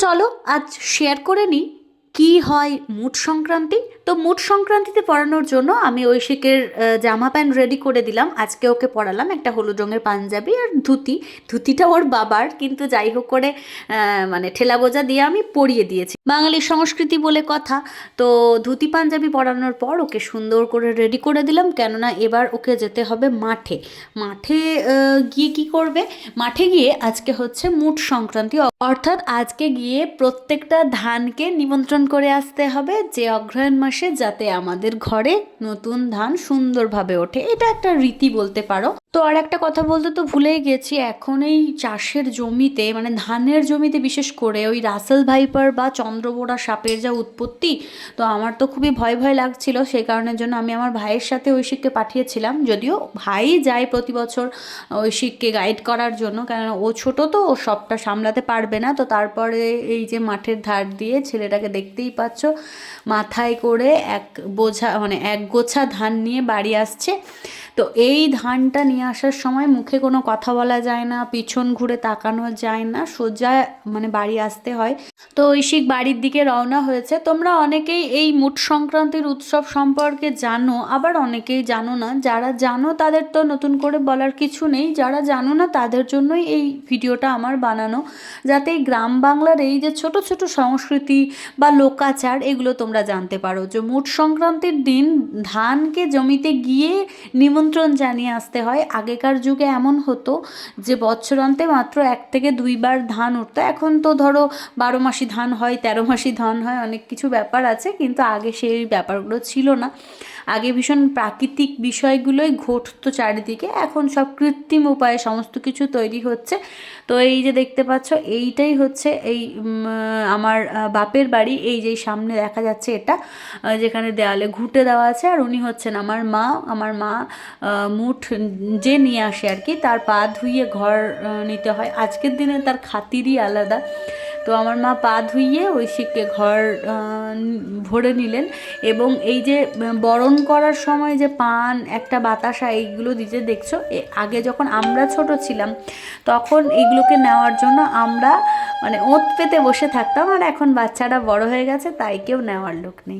চলো আজ শেয়ার করে নিই। কী হয় মুট সংক্রান্তি? তো মুট সংক্রান্তিতে পরানোর জন্য আমি ঐশিকের জামা প্যান্ট রেডি করে দিলাম। আজকে ওকে পড়ালাম একটা হলুদ রঙের পাঞ্জাবি আর ধুতি। ধুতিটা ওর বাবার, কিন্তু যাই হোক করে মানে ঠেলা বোঝা দিয়ে আমি পরিয়ে দিয়েছি। বাঙালির সংস্কৃতি বলে কথা। তো ধুতি পাঞ্জাবি পরানোর পর ওকে সুন্দর করে রেডি করে দিলাম। কেননা এবার ওকে যেতে হবে মাঠে। মাঠে গিয়ে কি করবে? মাঠে গিয়ে আজকে হচ্ছে মুট সংক্রান্তি। অর্থাৎ আজকে গিয়ে প্রত্যেকটা ধানকে নিমন্ত্রণ করে আসতে হবে যে অগ্রহায়ণ মাসে যাতে আমাদের ঘরে নতুন ধান সুন্দরভাবে ওঠে। এটা একটা রীতি বলতে পারো। তো আর একটা কথা বলতে তো ভুলেই গেছি, এখন এই চাষের জমিতে মানে ধানের জমিতে বিশেষ করে ওই রাসেল ভাইপার বা চন্দ্রবোড়া সাপের যা উৎপত্তি, তো আমার তো খুবই ভয় ভয় লাগছিল, সেই কারণের জন্য আমি আমার ভাইয়ের সাথে ঐশিককে পাঠিয়েছিলাম, যদিও ভাই যায় প্রতি বছর ঐশিককে গাইড করার জন্য, কেননা ও ছোট তো, ও সবটা সামলাতে পারবে না, তো তারপরে এই যে মাঠের ধার দিয়ে ছেলেটাকে দেখতেই পাচ্ছ, মাথায় করে এক বোঝা মানে এক গোছা ধান নিয়ে বাড়ি আসছে তো এই ধানটা নিয়ে আসার সময় মুখে কোনো কথা বলা যায় না, পিছন ঘুরে তাকানো যায় না, সোজা মানে বাড়ি আসতে হয়। তো ঐশিক বাড়ির দিকে রওনা হয়েছে। তোমরা অনেকেই এই মুট সংক্রান্তির উৎসব সম্পর্কে জানো, আবার অনেকেই জানো না। যারা জানো তাদের তো নতুন করে বলার কিছু নেই। যারা জানো না তাদের জন্যই এই ভিডিওটা আমার বানানো। যাতে এই গ্রাম বাংলার এই যে ছোট ছোট সংস্কৃতি বা লোকাচার, এগুলো তোমরা জানতে পারো যে মুট সংক্রান্তির দিন ধানকে জমিতে গিয়ে নিমন্ত্রণ জানিয়ে আসতে হয়। আগেকার যুগে এমন হতো যে বছরান্তে মাত্র এক থেকে দুইবার ধান উঠতো। এখন তো ধরো বারো মাসি ধান হয়, তেরো মাসি ধান হয়, অনেক কিছু ব্যাপার আছে। কিন্তু আগে সেই ব্যাপারগুলো ছিল না। আগে ভীষণ প্রাকৃতিক বিষয়গুলোই ঘটতো চারিদিকে, এখন সব কৃত্রিম উপায়ে সমস্ত কিছু তৈরি হচ্ছে। তো এই যে দেখতে পাচ্ছ, এইটাই হচ্ছে এই আমার বাপের বাড়ি। এই যে সামনে দেখা যাচ্ছে এটা যেখানে দেওয়ালে ঘুঁটে দেওয়া আছে, আর উনি হচ্ছেন আমার মা। আমার মা মুঠ যে নিয়ে আসে আর কি, তার পা ধুইয়ে ঘর নিতে হয়। আজকের দিনে তার খাতিরই আলাদা। তো আমার মা পা ধুইয়ে ঐশিককে ঘর ভরে নিলেন এবং এই যে বরণ করার সময় যে পান, একটা বাতাসা এইগুলো দিতে দেখছ? আগে যখন আমরা ছোট ছিলাম, তখন এগুলোকে নেওয়ার জন্য আমরা মানে ওঁত পেতে বসে থাকতাম আর এখন বাচ্চারা বড় হয়ে গেছে, তাই কেউ নেওয়ার লোক নেই।